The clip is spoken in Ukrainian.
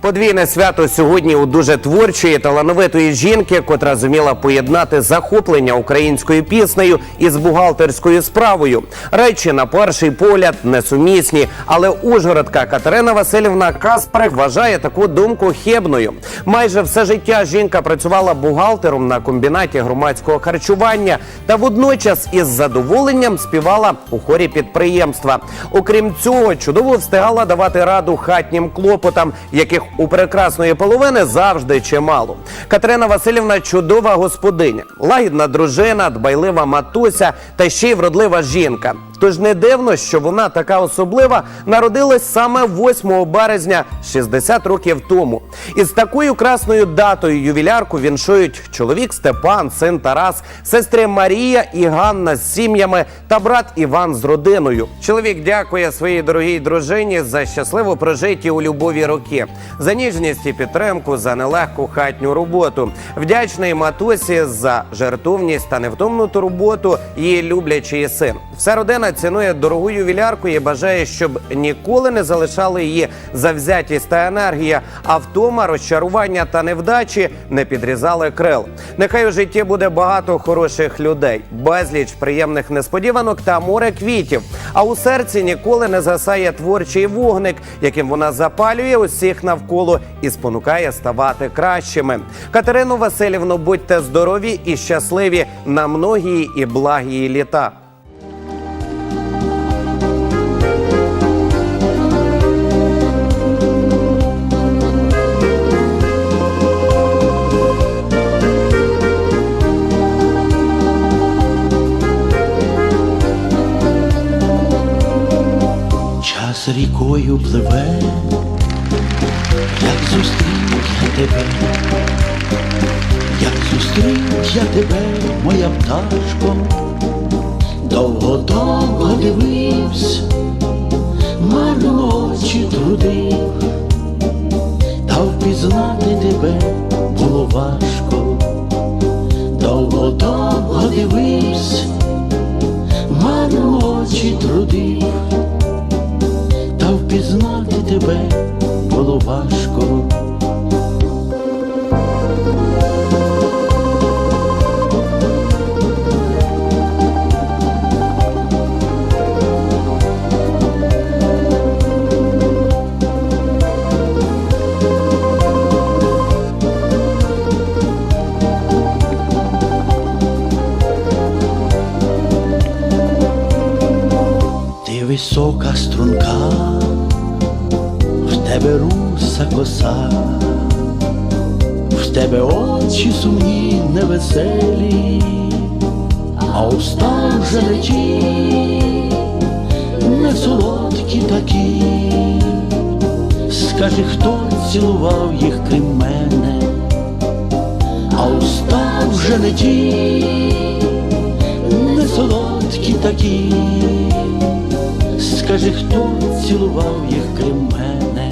Подвійне свято сьогодні у дуже творчої талановитої жінки, котра зуміла поєднати захоплення українською піснею із бухгалтерською справою. Речі на перший погляд несумісні, але Ужгородка Катерина Васильівна Касприк вважає таку думку хибною. Майже все життя жінка працювала бухгалтером на комбінаті громадського харчування та водночас із задоволенням співала у хорі підприємства. Окрім цього, чудово встигала давати раду хатнім клопотам, яких у прекрасної половини завжди чимало. Катерина Васильівна чудова господиня, лагідна дружина, дбайлива матуся та ще й вродлива жінка. Тож не дивно, що вона така особлива народилась саме 8 березня 60 років тому. І з такою красною датою ювілярку віншують чоловік Степан, син Тарас, сестри Марія і Ганна з сім'ями та брат Іван з родиною. Чоловік дякує своїй дорогій дружині за щасливо прожиті у любові роки, за ніжність і підтримку, за нелегку хатню роботу. Вдячний матусі за жертовність та невтомну турботу її люблячий син. Вся родина цінує дорогу ювілярку і бажає, щоб ніколи не залишали її завзятість та енергія, а втома, розчарування та невдачі не підрізали крил. Нехай у житті буде багато хороших людей, безліч приємних несподіванок та море квітів. А у серці ніколи не згасає творчий вогник, яким вона запалює усіх навколо і спонукає ставати кращими. Катерину Васильівну, будьте здорові і щасливі на многії і благії літа. Час рікою пливе, як зустрів я тебе, як зустрів я тебе, моя пташко, довго-довго дивився, марно очі трудив, та впізнати висока струнка, в тебе руса коса, в тебе очі сумні, невеселі, а уста вже леті, не солодкі такі. Скажи, хто цілував їх крім мене, а уста вже не ті, не солодкі такі. Скажи, хто цілував їх крім мене?